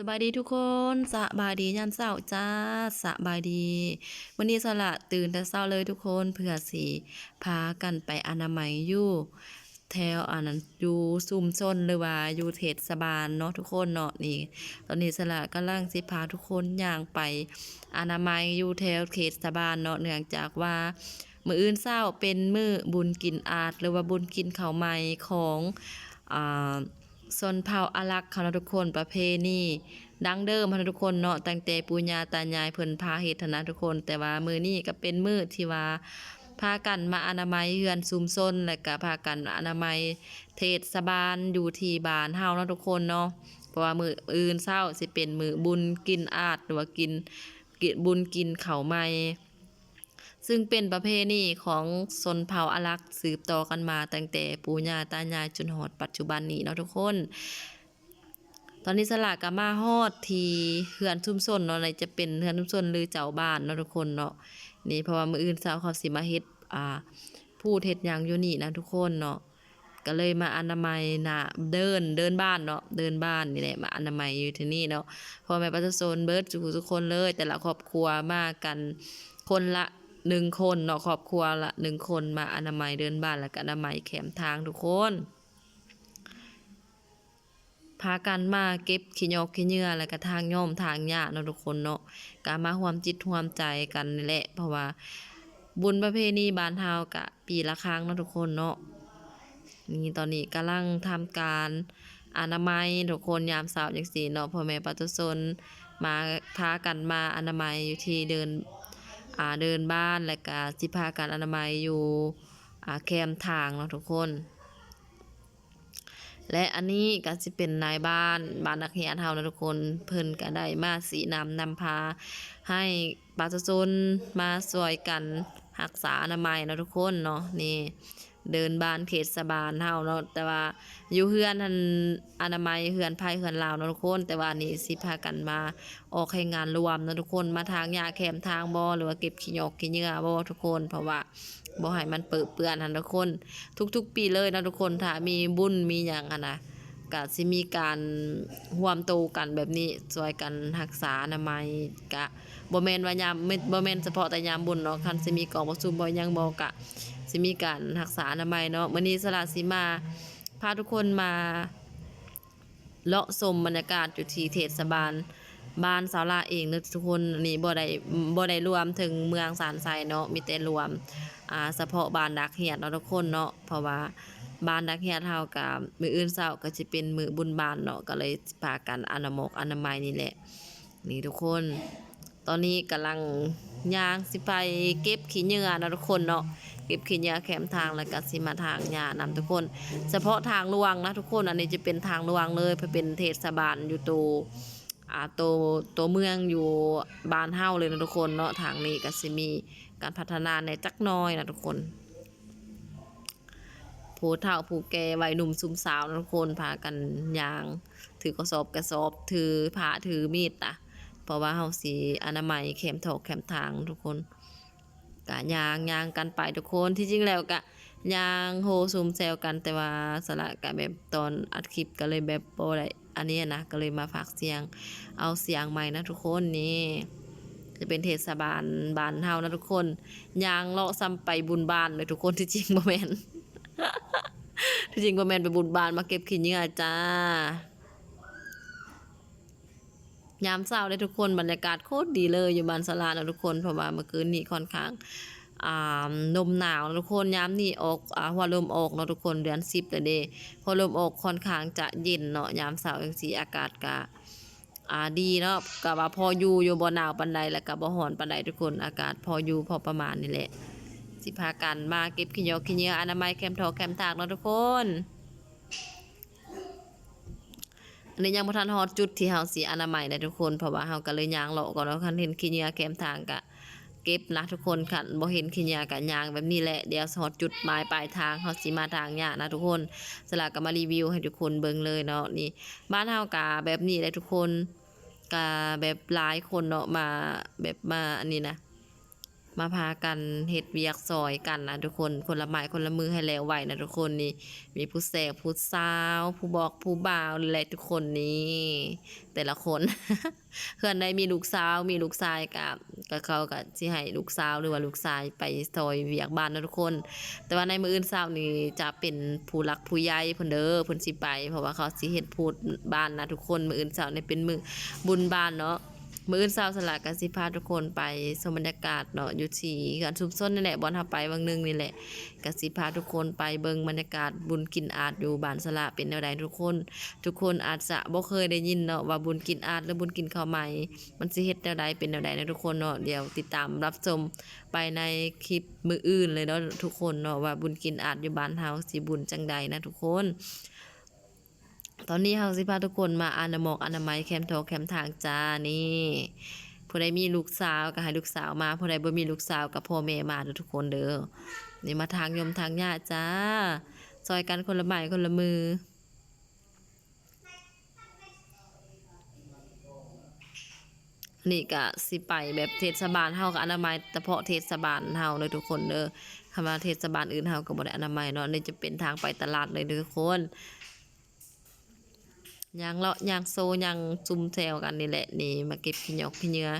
สบายดีทุกคนสบายดียามเช้าจ้าสบายดีวันนี้สละตื่นแต่เช้าเลยทุกคนเพื่อสิพากันไปอนามัยอยู่แถวอันนั้นอยู่ซุมชนหรือว่าอยู่เทศบาลเนาะทุกคนเนาะนี่ ตอนนี้สละกำลังสิพาทุกคนย่างไป อนามัยอยู่แถวเทศบาลเนาะเนื่องจากว่ามืออื่นเช้าเป็นมือบุญกินอาดหรือว่าบุญกินข้าวใหม่ของอ่า ชนเผ่าอารักษ์เขานะทุกคนประเพณีดังเดิมเขานะทุกคนเนาะตั้งแต่ปู่ย่าตายายเพิ่นพาเฮ็ดหั้นะทุกคน แต่ว่ามื้อนี้ก็เป็นมื้อที่ว่าพากันมาอนามัยเฮือนซุมซนแล้วก็พากันอนามัยเทศบาลอยู่ที่บ้านเฮาเนาะทุกคนเนาะเพราะว่ามื้ออื่นเช้าสิเป็นมื้อบุญกินอาดหรือว่ากินกินบุญกินข้าวใหม่ ซึ่งเป็นประเพณีของชนเผ่าอารักษ์สืบต่อกันมาตั้งแต่ปู่ย่าตายายจนฮอดปัจจุบันนี้เนาะทุกคน ตอนนี้สลากก็มาฮอดที่เฮือนชุ่มชนเนาะในจะเป็นเฮือนชุ่มชนหรือเจ้าบ้านเนาะทุกคนเนาะนี่เพราะว่ามืออื่นเช้าเขาสิมาเฮ็ดอ่าพูดเฮ็ดยังอยู่นี่นะทุกคนเนาะก็เลยมาอนามัยน้าเดินเดินบ้านเนาะเดินบ้านนี่แหละมาอนามัยอยู่ที่นี่เนาะพ่อแม่ประชาชนเบิดทุกทุกคนเลย แต่ละครอบครัวมากันคนละ หนึ่งคนเนาะครอบครัวละหนึ่งคนมาอนามัยเดินบ้านแล้วก็อนามัยแขมทางทุกคนพากันมาเก็บขี้ยอกขี้เหงื่อแล้วก็ทางย่อมทางหญ้าเนาะทุกคนเนาะก็มาร่วมจิตร่วมใจกันนี่แหละ เพราะว่าบุญประเพณีบ้านเฮากะปีละครั้งเนาะทุกคนเนาะนี่ตอนนี้กำลังทำการอนามัยทุกคนยามเช้าจังซี่เนาะพ่อแม่ประชาชนมาพากันมาอนามัยอยู่ที่เดิน อ่าเดินบ้านและก็สิพาการอนามัยอยู่อ่าแคมทางเนาะทุกคน และอันนี้ก็สิเป็นนายบ้านบ้านนักเรียนเฮานะทุกคนเพิ่นก็ได้มาสีนำนำพา ให้ประชาชนมาช่วยกันรักษาอนามัยนะทุกคนเนาะนี่ เดินบานเขตสบานเฮาเนาะแต่ว่าอยู่เฮือนทันอนามัยเฮือนไผเฮือนลาวเนาะทุกคน แต่ว่านี่สิพากันมาออกให้งานรวมเนาะทุกคนมาทางยาแคมทางบ่หรือว่าเก็บขี้ยอกขี้เหงื่อบ่ทุกคน เพราะว่าบ่ให้มันเปื้อเปื้อนหันทุกคน ทุกๆ ปีเลยนะทุกคนถ้ามีบุญมีหยังอะนะก็สิมีการร่วมโตกันแบบนี้ช่วยกันรักษาอนามัยกะบ่แม่นว่ายามไม่บ่แม่นเฉพาะแต่ยามบุญเนาะคันสิมีกองประชุมบ่ยังบ่กะ สิมีการรักษาอนามัยเนาะมื้อนี้สละสิมาพาทุกคนมาเลาะชมบรรยากาศอยู่ที่เทศบาลบ้านสาวลาเองเนะทุกคนนี่บ่ได้บ่ได้รวมถึงเมืองสารไซเนาะมีแต่รวมอ่าเฉพาะบ้านดักเฮียดเนาะทุกคนเนาะเพราะว่าบ้านดักเฮียดเฮากับมื้ออื่นเช้าก็สิเป็นมื้อบุญบานเนาะก็เลยพากันอนามัยอนามัยนี่แหละ นี่ทุกคน ตอนนี้กำลังย่างสิไปเก็บขี้เหงื่อเนาะทุกคนเนาะ เก็บขี้เหงื่อแคมทางแล้วก็สิมาทางหญ้านำทุกคน เฉพาะทางลวงนะทุกคนอันนี้จะเป็นทางลวงเลยเพราะเป็นเทศบาลอยู่ตัวอ่าตัวตัวเมืองอยู่บ้านเฮาเลยนะทุกคนเนาะทางนี้ก็สิมีการพัฒนาในจักน้อยนะทุกคนผู้เฒ่าผู้แก่วัยหนุ่มซุมสาวนะทุกคนพากันยาง ถือกระสอบกระสอบ ถือผ้าถือมีดอะเพราะว่าเฮาสิอนามัยเข็มถกเข็มทางทุกคน กะยางยางกันไปทุกคนที่จริงแล้วกะยางโฮซุมแซวกันแต่ว่าสละกะแบบตอนอัดคลิปก็เลยแบบบ่ไดอันนี้นะก็เลยมาฝากเสียงเอาเสียงใหม่นะทุกคนนี่จะเป็นเทศบาลบ้านเฮานะทุกคนยางเลาะซ้ำไปบุญบ้านเลยทุกคนที่จริงบ่แม่นที่จริงบ่แม่นไปบุญบ้านมาเก็บขี้เหงื่อจ้า ยามเช้าเลยทุกคนบรรยากาศโคตรดีเลยอยู่บ้านสลานะทุกคนเพราะว่าเมื่อคืนนี้ค่อนข้างอ่าลมหนาวนะทุกคนยามนี้ออกอ่าหัวลมออกเนาะทุกคนเดือน10แล้วเด้พอลมออกค่อนข้างจะเย็นเนาะยามเช้าจังซี่อากาศก็อ่าดีเนาะก็ว่าพออยู่อยู่บ่หนาวปานใดแล้วก็บ่ร้อนปานใดทุกคนอากาศพออยู่พอประมาณนี่แหละสิพากันมาเก็บขี้ยอกขี้เหงื่ออนามัยแคมทอกแคมทากเนาะทุกคน อันนี้ยังบ่ทันฮอดจุดที่เฮาสิอนามัยได้ทุกคนเพราะว่าเฮาก็เลยย่างเลาะก่อนเนาะคันเห็นขี้เหงื่อแคมทางก็เก็บนะทุกคนคันบ่เห็นขี้เหงื่อก็ย่างแบบนี้แหละเดี๋ยวฮอดจุดหมายปลายทางเฮาสิมาทางยะนะทุกคนสลากก็มารีวิวให้ทุกคนเบิ่งเลยเนาะนี่บ้านเฮาก็แบบนี้แหละทุกคนก็แบบหลายคนเนาะมาแบบมาอันนี้นะ มาพากันเฮ็ดเวียกซอยกันนะทุกคนคนละไม้คนละมือให้แล้วไหวนะทุกคนนี่มีผู้แสบผู้สาว ผู้บอกผู้บ่าวและทุกคนนี่แต่ละคนเพื่อนได้มีลูกสาวมีลูกชายกับก็เขาก็สิให้ลูกสาวหรือว่าลูกชายไปซอยเวียกบ้านนะทุกคน แต่ว่าในมืออื่นเช้านี่จะเป็นผู้หลักผู้ใหญ่เพิ่นเด้อเพิ่นสิไป เพราะว่าเขาสิเฮ็ดพูดบ้านนะทุกคนมืออื่นเช้านี่เป็นมือบุญบ้านเนาะ มื้ออื่นเช้าสลากกสิพาทุกคนไปชมบรรยากาศเนาะอยู่ที่เขื่อนชุมชนนี่แหละบอนเฮาไปบางนึงนี่แหละกสิพาทุกคนไปเบิ่งบรรยากาศบุญกินอาจอยู่บ้านสละเป็นแนวใดทุกคน ทุกคนอาจจะบ่เคยได้ยินเนาะว่าบุญกินอาจหรือบุญกินข้าวใหม่ มันสิเฮ็ดแนวใดเป็นแนวใดนะทุกคนเนาะเดี๋ยวติดตามรับชมไปในคลิปมืออื่นเลยเนาะทุกคนเนาะว่าบุญกินอาจอยู่บ้านเฮาสิบุญจังใดนะทุกคน ตอนนี้เฮาสิพาทุกคนมาอนาหมอกอนามัยแคมป์โทแคมป์ทางจ้านี่ผู้ใดมีลูกสาวก็ให้ลูกสาวมาผู้ใดบ่มีลูกสาวก็พ่อแม่มาเด้อทุกคนเด้อนี่มาทางยมทางญาติจ้าซอยกันคนละไม้คนละมือนี่ก็สิไปแบบเทศบาลเฮากับอนามัยเฉพาะเทศบาลเฮาเลยทุกคนเด้อคำว่าเทศบาลอื่นเฮาก็บ่ได้อนามัยเนาะนี่จะเป็นทางไปตลาดเลยทุกคน ยางเลาะยางโซยางซุ่มแซวกันนี่แหละนี่มาเก็บขี้หยอกขี้เหงื่อ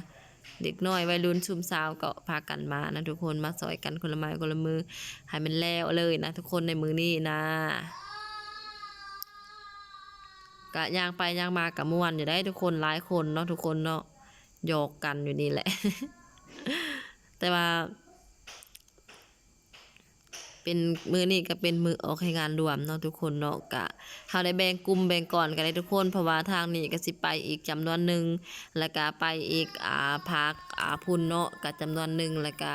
เด็กน้อยวัยรุ่นชุมสาวก็พากันมานะทุกคนมาซอยกันคนละไม้คนละมือให้มันแล้วเลยนะทุกคนในมือนี้นะกะย่างไปย่างมากะม่วนอยู่ได้ทุกคนหลายคนเนาะทุกคนเนาะหยอกกันอยู่นี่แหละ แต่ว่า เป็นมือนี่ก็เป็นมือออกให้งานรวมเนาะทุกคนเนาะกะเฮาได้แบ่งกลุ่มแบ่งก่อนกันเลยทุกคนเพราะว่าทางนี้ก็สิไปอีกจำนวนหนึ่งแล้วก็ไปอีกอ่าพักอ่าพุ่นเนาะก็จำนวนหนึ่งแล้วก็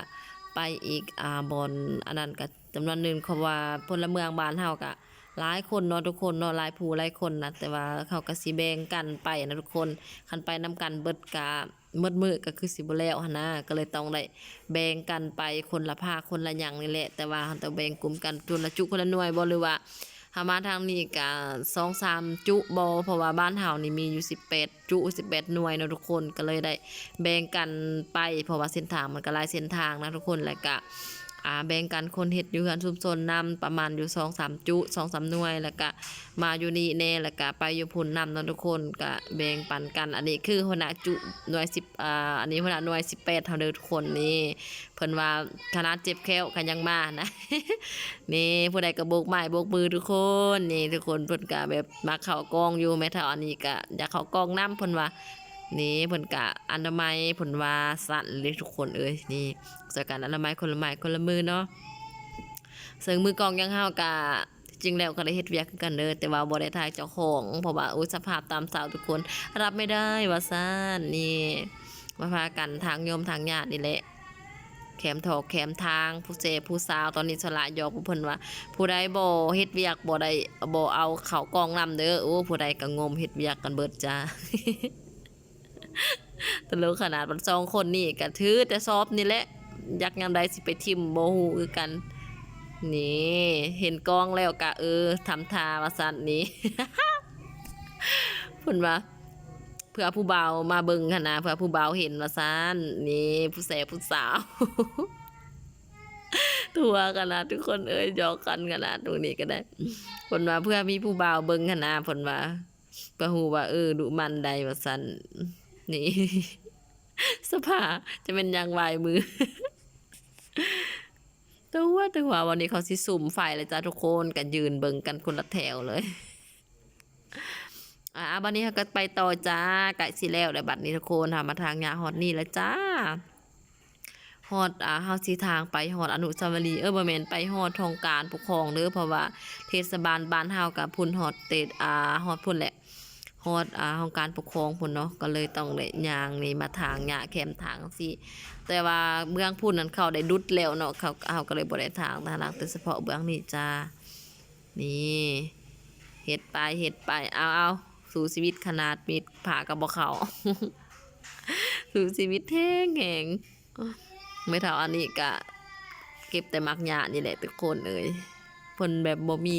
ไปอีกอ่าบอลอันนั้นก็จำนวนหนึ่งเพราะว่าพลเมืองบ้านเฮาก็ หลายคนเนาะทุกคนเนาะหลายผู้หลายคนนะแต่ว่าเขาก็สิแบ่งกันไปนะทุกคนคันไปนํกันเบิดกะเบิดมือก็คือสิบ่แล้วหั่นนะก็เลยต้องได้แบ่งกันไปคนละภาคคนละอย่างนี่แหละ แต่ว่าเราต้องแบ่งกลุ่มกันจุลละจุคนละหน่วยบ่หรือว่าหามาทางนี้ก็2 3จุบ่เพราะว่าบ้านเฮานี่มีอยู่18จุ18หน่วยนะทุกคนก็เลยได้แบ่งกันไป เพราะว่าเส้นทางมันก็หลายเส้นทางนะทุกคนแล้วก็ อ่าแบ่งกันคนเฮ็ดอยู่เฮือนชุมชนนำประมาณอยู่2 3จุ2 3หน่วยแล้วก็มาอยู่นี่แน่แล้วก็ไปอยู่พุ่นนำเนาะทุกคนก็แบ่งปันกัน อันนี้คือหัวหน้าจุหน่วย10อ่าอันนี้หัวหน้าหน่วย18เท่าเด้อทุกคนนี่เพิ่นว่าขนาดเจ็บแค้วกันยังมานะนี่ผู้ใดก็โบกไม้โบกมือทุกคนนี่ทุกคนเพิ่นก็แบบมาเข้ากองอยู่แม่เฒ่าอันนี้ก็อยากเข้ากองน้ำเพิ่นว่า นี่เพิ่นก็อนามัยเพิ่นว่าสั่นเลยทุกคนเอ้ยนี่สกันอนามัยคนละไม้คนละมือเนาะซึ่งมือกองยังเฮาก็จริงแล้วก็ได้เฮ็ดเวียกกันเด้อแต่ว่าบ่ได้ทายเจ้าของเพราะว่าอุสภาพตามสาวทุกคนรับไม่ได้ว่าซ่านนี่มาพากันทางโยมทางญาตินี่แหละแคมถอกแคมทางผู้เจผู้สาวตอนนี้สละยอกผู้เพิ่นว่า ผู้ใดบ่เฮ็ดเวียกบ่ได้บ่เอาเข้ากองนำเด้อโอ้ผู้ใดก็งมเฮ็ดเวียกกันเบิดจ้า ตลกขนาดมันสองคนนี่ก็ถือแต่ซอบนี่แหละยากยามใดสิไปทิ่มบ่ฮู้คือกัน นี่ เห็นกองแล้วก็เออทำทาวาซั่นนี่เพิ่นว่าเพื่อผู้เบามาเบิ่งหั่นนะเพื่อผู้เบาเห็นวาซันนี่ผู้แสบผู้สาวทัวกันนะทุกคนเอ้ยยอกกันกันนะตรงนี้ก็ได้ผลว่าเพื่อมีผู้เบาเบิ่งหั่นนะผลว่าเพื่อฮู้ว่าเออดุมันใดวาซั่น นี่ สภาจะเป็นยางวายมือตัวตัววันนี้เขาสิสุ่มไฟเลยจ้าทุกคนกันยืนเบิงกันคนละแถวเลย อ่าบัดนี้เขาก็ไปต่อจ้าไก่สิแล้วแต่บัดนี้ทุกคนค่ะมาทางยาฮอดนี่แล้วจ้าฮอดอ่าเฮาสิทางไปฮอดอนุสาวรีย์เออบ่แม่นไปฮอดทองการปกครองเด้อเพราะว่าเทศบาลบ้านเฮากับพุ่นฮอดเตดอ่าฮอดพุ่นแหละ ฮอดอ่าทองการปกครองพุ่นเนาะก็เลยต้องได้ย่างนี่มาทางหญ้าแคมทางสิแต่ว่าเมืองพุ่นนั้นเขาได้ดุดแล้วเนาะเขาเฮาก็เลยบ่ได้ทางทางหลังแต่เฉพาะเบื้องนี้จ้านี่เฮ็ดไปเฮ็ดไปเอาเอาสู่ชีวิตขนาดมิดผ่ากับบ่เขาสู่ชีวิตแห้งแหงไม่เท่าอันนี้กะเก็บแต่มักหยานี่แหละทุกคนเอ่ยเพิ่นแบบบ่มี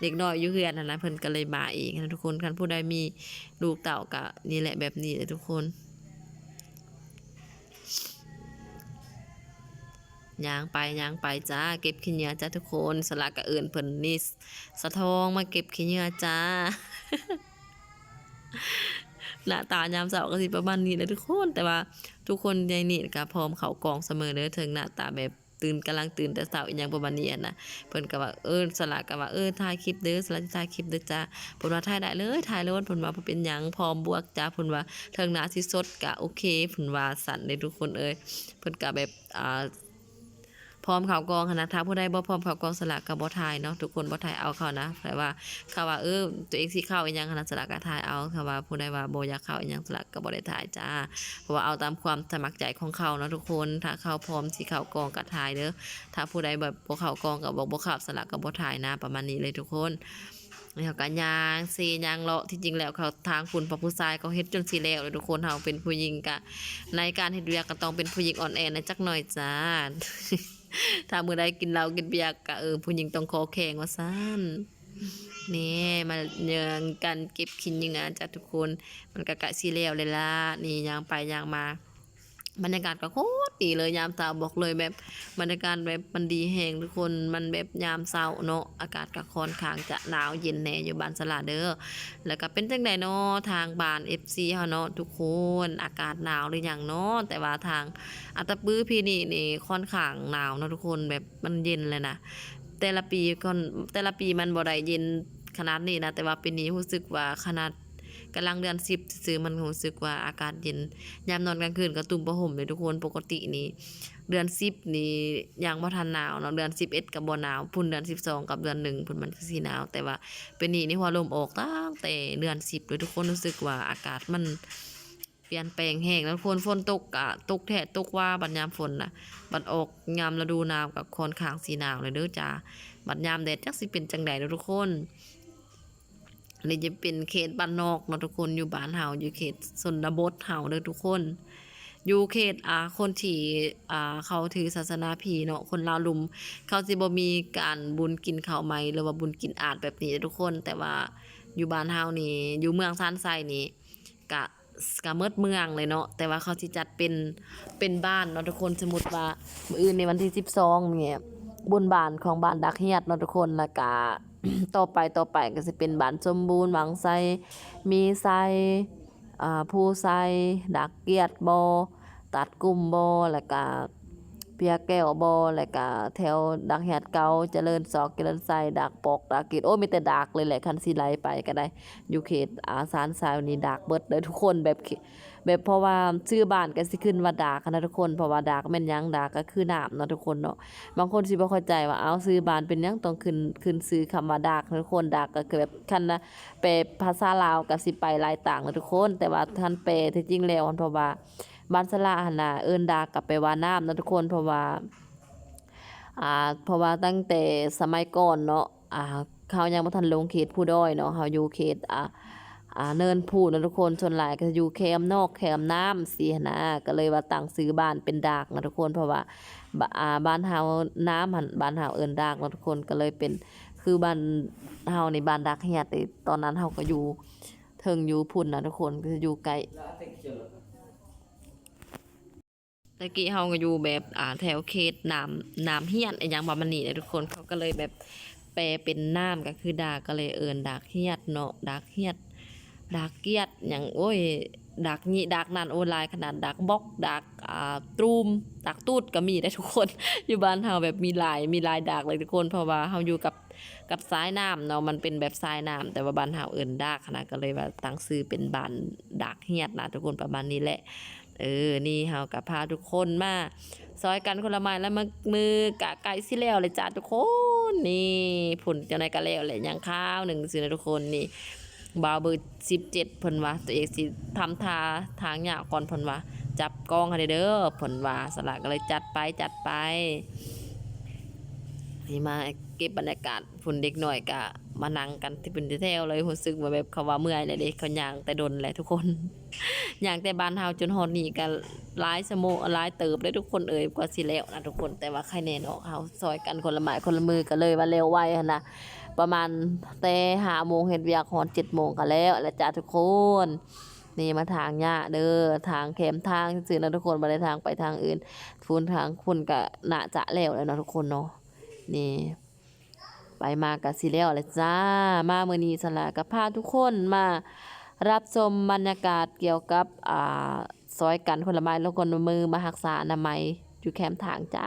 เด็กน้อยอยู่เฮือนนั่นนะเพิ่นก็เลยมาเองนะทุกคนคันผู้ใดมีลูกเต่ากะนี่แหละแบบนี้เลยทุกคนย่างไปย่างไปจ้าเก็บขี้เหงื่อจ้าทุกคนสละกะเอินเพิ่นนี่สะทองมาเก็บขี้เหงื่อจ้าหน้าตายามเช้าก็สิประมาณนี้แหละทุกคน แต่ว่าทุกคนในนี่ก็พร้อมเขากองเสมอเด้อถึงหน้าตาแบบ ตื่นกำลังตื่นแต่เช้าอีหยังประมาณนี้อะนะเพิ่นก็ว่าเออสละก็ว่าเออถ่ายคลิปเด้อสละถ่ายคลิปเด้อจ้าเพิ่นว่าถ่ายได้เลยถ่ายเลยเพิ่นว่าบ่เป็นหยังพร้อมบวกจ้าเพิ่นว่าเทิงหน้าสิสดก็โอเคเพิ่นว่าสั่นเด้ทุกคนเอ้ยเพิ่นก็แบบอ่า พร้อมข่าวกองหั้นนะถ้าผู้ใดบ่พร้อมข่าวกองสลากก็บ่ทายเนาะทุกคนบ่ทายเอาเข้านะแต่ว่าเขาว่าเออตัวเองสิเข้าอีหยังหั้นนะสลากก็ทายเอาค่ะว่าผู้ใดว่าบ่อยากเข้าอีหยังสลากก็บ่ได้ทายจ้า เพราะว่าเอาตามความสมัครใจของเขาเนาะทุกคนถ้าเข้าพร้อมสิเข้ากองก็ทายเด้อถ้าผู้ใดแบบบ่เข้ากองก็บอกบ่เข้าสลากก็บ่ทายนะ ประมาณนี้เลยทุกคนเขาก็ยางเซยางเลาะที่จริงแล้วเขาทางคุณพระผู้ชายเขาเฮ็ดจนสิแล้วเลยทุกคนเฮาเป็นผู้หญิงก็ในการเฮ็ดเวียกก็ต้องเป็นผู้หญิงอ่อนแอในจักหน่อยจ้า ถ้ามือใดกินเหล้ากินเบียร์ก็เออผู้หญิงต้องคอแข็งว่าซั่นนี่มาเยืองกันเก็บขินยังไงจ้ะทุกคน มันกะกะซีเรียวเลยล่ะนี่ยางไปยางมา บรรยากาศก็โคตรดีเลยยามเช้าบอกเลยแบบบรรยากาศแบบมันดีแฮงทุกคนมันแบบยามเช้าเนาะอากาศก็ค่อนข้างจะหนาวเย็นแน่อยู่บ้านสลาเด้อแล้วก็เป็นจังไดเนาะทางบ้าน FC เฮาเนาะทุกคนอากาศหนาวหรือหยังเนาะแต่ว่าทางอัตตปื้อพี่นี่นี่ค่อนข้างหนาวเนาะทุกคนแบบมันเย็นเลยนะแต่ละปีก่อนแต่ละปีมันบ่ได้เย็นขนาดนี้นะแต่ว่าปีนี้รู้สึกว่าขนาด กำลังเดือน10ซื่อมันรู้สึกว่าอากาศเย็นยามนอนกลางคืนก็ตุ่มผ้าห่มเลยทุกคนปกตินี่เดือน10นี่ยังบ่ทันหนาวเนาะเดือน11ก็บ่หนาวพุ่นเดือน12กับเดือน1พุ่นมันคือสิหนาว แต่ว่าเปีนี้นี่หัวลมออกตั้งแต่เดือน10เลยทุกคนรู้สึกว่าอากาศมันเปลี่ยนแปลงแห้งแล้วฝนฝนตกอะตกแท้ตกว่าบัดยามฝนนะบัดออกยามฤดูหนาวกับคอนข้างสีหนาวเลยเด้อจ้าบัดยามแดดจักสิเป็นจังใดเด้อทุกคน อันนี้จะเป็นเขตบ้านนอกเนาะทุกคนอยู่บ้านเฮาอยู่เขตชนบทเฮาเด้อทุกคน อยู่เขตอ่าคนที่อ่าเขาถือศาสนาผีเนาะคนลาวลุม เขาสิบ่มีการบุญกินข้าวใหม่หรือว่าบุญกินอาดแบบนี้เด้อทุกคน แต่ว่าอยู่บ้านเฮานี่อยู่เมืองซานไซนี่กะกะเมิดเมืองเลยเนาะแต่ว่าเขาสิจัดเป็นเป็นบ้านเนาะทุกคนสมมุติว่ามื้ออื่นในวันที่ 12เนี่ยบนบ้านของบ้านดักเฮียดเนาะทุกคนแล้วก็ ต่อไปต่อไปก็จะเป็นบ้านสมบูรณ์หวังไซมีไซอ่าผู้ไซดักเกียดบ่ตัดกลุ่มบอแล้วก็ เปียแก้วบ่แล้วก็แถวดักเฮียดเกาเจริญศอกเจริญไซดักปอกดักกิดโอ้มีแต่ดักเลยแหละคันสิไลไปก็ได้อยู่เขตอาสารสายนี่ดากเบิดเลยทุกคนแบบแบบเพราะว่าชื่อบ้านก็สิขึ้นว่าดากนะทุกคนเพราะว่าดากแม่นยังดากก็คือน้ำเนาะทุกคนเนาะบางคนสิบ่เข้าใจว่าเอาซื้อบ้านเป็นยังต้องขึ้นขึ้นซื้อคำว่าดากทุกคนดากก็คือแบบคันนะแปลภาษาลาวก็สิไปหลายต่างนะทุกคน แต่ว่าท่านแปลที่จริงแล้วเพราะว่า บ้านสละหั่นนะเอิ้นดากก็แปว่าน้ำนะทุกคนเพราะว่าอ่าเพราะว่าตั้งแต่สมัยก่อนเนาะอ่าเขายังบ่ทันลงเขตผู้ด้อยเนาะเขาอยู่เขตอ่าอ่าเนินผู้นะทุกคนส่วนหลายก็จะอยู่แคมนอกแคมน้ำสิหั้นนะก็เลยว่าตั้งซื้อบ้านเป็นดากนะทุกคนเพราะว่าบอ่าบ้านเฮาน้ำหันบ้านเฮาเอิ้นดากนะทุกคนก็เลยเป็นคือบ้านเฮาในบ้านดักเฮียดตอนนั้นเฮาก็อยู่เทิงอยู่พุ่นนะทุกคนก็จะอยู่ไกล ตะกี้เฮาก็อยู่แบบอ่าแถวเขตน้ำน้ำเฮียนไอ้หยังประมาณนี้เลยทุกคนเขาก็เลยแบบแปลเป็นน้ำก็คือดาก็เลยเอินดากเฮียดเนาะดากเฮียดดากเกียดหยังโอ้ยดากนี่ดากนั่นโอนไลน์ขนาดดากบล็อกดากอ่าตรูมดากตูดก็มีได้ทุกคน อยู่บ้านเฮาแบบมีหลายมีหลายดากเลยทุกคนเพราะว่าเฮาอยู่กับกับสายน้ำเนาะมันเป็นแบบสายน้ำแต่ว่าบ้านเฮาเอิ้นดากขนาดก็เลยว่าตั้งชื่อเป็นบ้านดากเฮียดนะทุกคนประมาณนี้แหละ เออ นี่เฮากับพาทุกคนมาซอยกันคนละไม้แล้วมามือกะไก่สิแล้วเลยจ้าทุกคน นี่ผลจังไดก็แล้วแหละยังข้าวหนึ่งสินะทุกคนนี่บาวเบอร์17เพิ่นว่าตัวเองสิทำทาทางหยาก่อนเพิ่นว่าจับกล้องให้เด้อเพิ่นว่าสละก็เลยจัดไปจัดไปนี่มา เก็บบรรยากาศฝุ่นเด็กหน่อยกะมานั่งกันที่เป็นแถวเลยรู้สึกว่าแบบเขาว่าเมื่อยเลยเด้เขาย่างแต่ดนแหละทุกคนย่างแต่บ้านเฮาจนฮอดนี่ก็หลายสโมงหลายเติบเลยทุกคนเอ่ยกว่าสิแล้วนะทุกคนแต่ว่าใครแน่เนาะเฮาซอยกันคนละไม้คนละมือก็เลยว่าเร็วไวนะประมาณแต่5โมงเฮ็ดเวียกฮอดโมงก็แล้วและจ้าทุกคนนี่มาทางหญ้าเด้อทางแคมทางซื่อนะทุกคนบ่ได้ทางไปทางอื่นฟูนทางพุ่นก็น่าจะแล้วแล้วเนาะทุกคนเนาะนี่ ไปมาก็สิแล้วแหละจ้า มาเมื่อนี้สละก็พาทุกคนมารับชมบรรยากาศเกี่ยวกับอ่าซอยกันผลไม้แล้วคนมือมาหักษาอนามัยอยู่แคมป์ทางจ้า